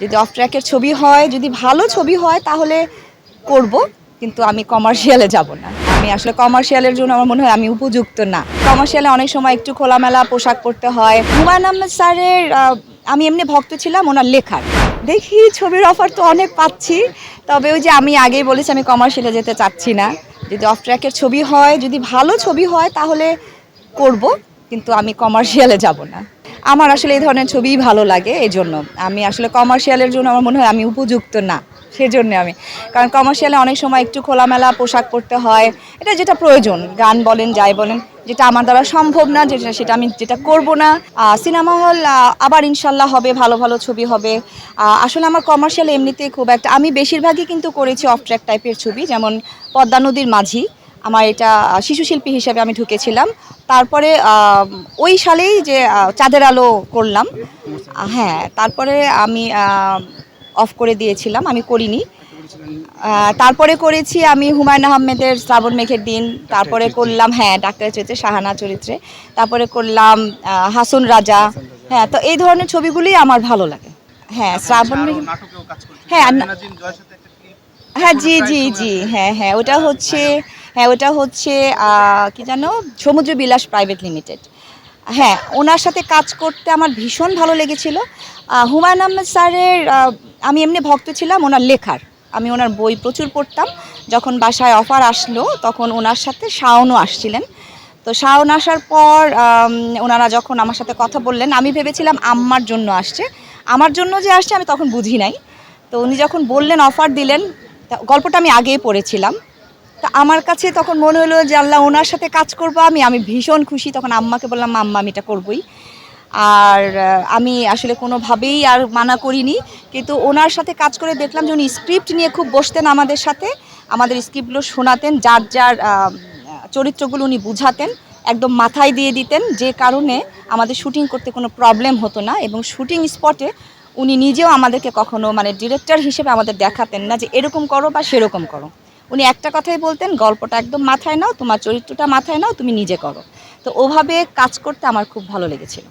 যদি অফ ট্র্যাকের ছবি হয়, যদি ভালো ছবি হয়, তাহলে করব, কিন্তু আমি কমার্শিয়ালে যাব না। আমি আসলে কমার্শিয়ালের জন্য আমার মনে হয় আমি উপযুক্ত না। কমার্শিয়ালে অনেক সময় একটু খোলামেলা পোশাক পরতে হয়। হুমায়ুন আহমেদ স্যারের আমি এমনি ভক্ত ছিলাম, ওনার লেখার। দেখি ছবির অফার তো অনেক পাচ্ছি, তবে ওই যে আমি আগেই বলেছি, আমি কমার্শিয়ালে যেতে চাচ্ছি না। যদি অফ ট্র্যাকের ছবি হয়, যদি ভালো ছবি হয়, তাহলে করব, কিন্তু আমি কমার্শিয়ালে যাব না। আমার আসলে এই ধরনের ছবিই ভালো লাগে এই জন্য আমি আসলে কমার্শিয়ালের জন্য আমার মনে হয় আমি উপযুক্ত না, সেজন্য আমি। কারণ কমার্শিয়ালে অনেক সময় একটু খোলামেলা পোশাক পরতে হয়, এটা যেটা প্রয়োজন, গান বলেন, যাই বলেন, যেটা আমার দ্বারা সম্ভব না, যেটা, সেটা আমি যেটা করব না। সিনেমা হল আবার ইনশাল্লাহ হবে, ভালো ভালো ছবি হবে। আসলে আমার কমার্শিয়াল এমনিতে খুব একটা, আমি বেশিরভাগই কিন্তু করেছি অফ ট্র্যাক টাইপের ছবি, যেমন পদ্মা নদীর মাঝি। আমার এটা শিশু শিল্পী হিসেবে আমি ঢুকেছিলাম। তারপরে ওই সালেই যে চাঁদের আলো করলাম। হ্যাঁ তারপরে আমি অফ করে দিয়েছিলাম আমি করিনি। তারপরে করেছি আমি হুমায়ুন আহমেদের শ্রাবণ মেঘের দিন তারপরে করলাম হ্যাঁ ডাক্তার চরিত্রে শাহানা চরিত্রে। তারপরে করলাম হাসন রাজা। হ্যাঁ তো এই ধরনের ছবিগুলি আমার ভালো লাগে। হ্যাঁ শ্রাবণ হ্যাঁ, হ্যাঁ জি জি জি হ্যাঁ হ্যাঁ ওটা হচ্ছে হ্যাঁ ওটা হচ্ছে কি জানো? সমুদ্র বিলাস প্রাইভেট লিমিটেড। হ্যাঁ ওনার সাথে কাজ করতে আমার ভীষণ ভালো লেগেছিল। হুমায়ুন আহমেদ স্যারের আমি এমনি ভক্ত ছিলাম, ওনার লেখার। আমি ওনার বই প্রচুর পড়তাম। যখন বাসায় অফার আসলো, তখন ওনার সাথে শাওনও আসছিলেন। তো শাওন আসার পর ওনারা যখন আমার সাথে কথা বললেন, আমি ভেবেছিলাম আম্মার জন্য আসছে। আমার জন্য যে আসছে, আমি তখন বুঝি নাই। তো উনি যখন বললেন, অফার দিলেন গল্পটা আমি আগেই পড়েছিলাম। তা আমার কাছে তখন মনে হলো যে আল্লাহ ওনার সাথে কাজ করব আমি। আমি ভীষণ খুশি। তখন আম্মাকে বললাম, আম্মা, আমি এটা করবই। আর আমি আসলে কোনোভাবেই আর মানা করিনি। কিন্তু ওনার সাথে কাজ করে দেখলাম যে উনি স্ক্রিপ্ট নিয়ে খুব বসতেন আমাদের সাথে। আমাদের স্ক্রিপ্টগুলো শোনাতেন, যার যার চরিত্রগুলো উনি বুঝাতেন, একদম মাথায় দিয়ে দিতেন। যে কারণে আমাদের শুটিং করতে কোনো প্রবলেম হতো না এবং শুটিং স্পটে উনি নিজেও আমাদেরকে কখনো মানে ডিরেক্টর হিসেবে আমাদের দেখাতেন না যে এরকম করো বা সেরকম করো। উনি একটা কথাই বলতেন, গল্পটা একদম মাথায় নাও, তোমার চরিত্রটা মাথায় নাও, তুমি নিজে করো। তো ওভাবে কাজ করতে আমার খুব ভালো লেগেছিল।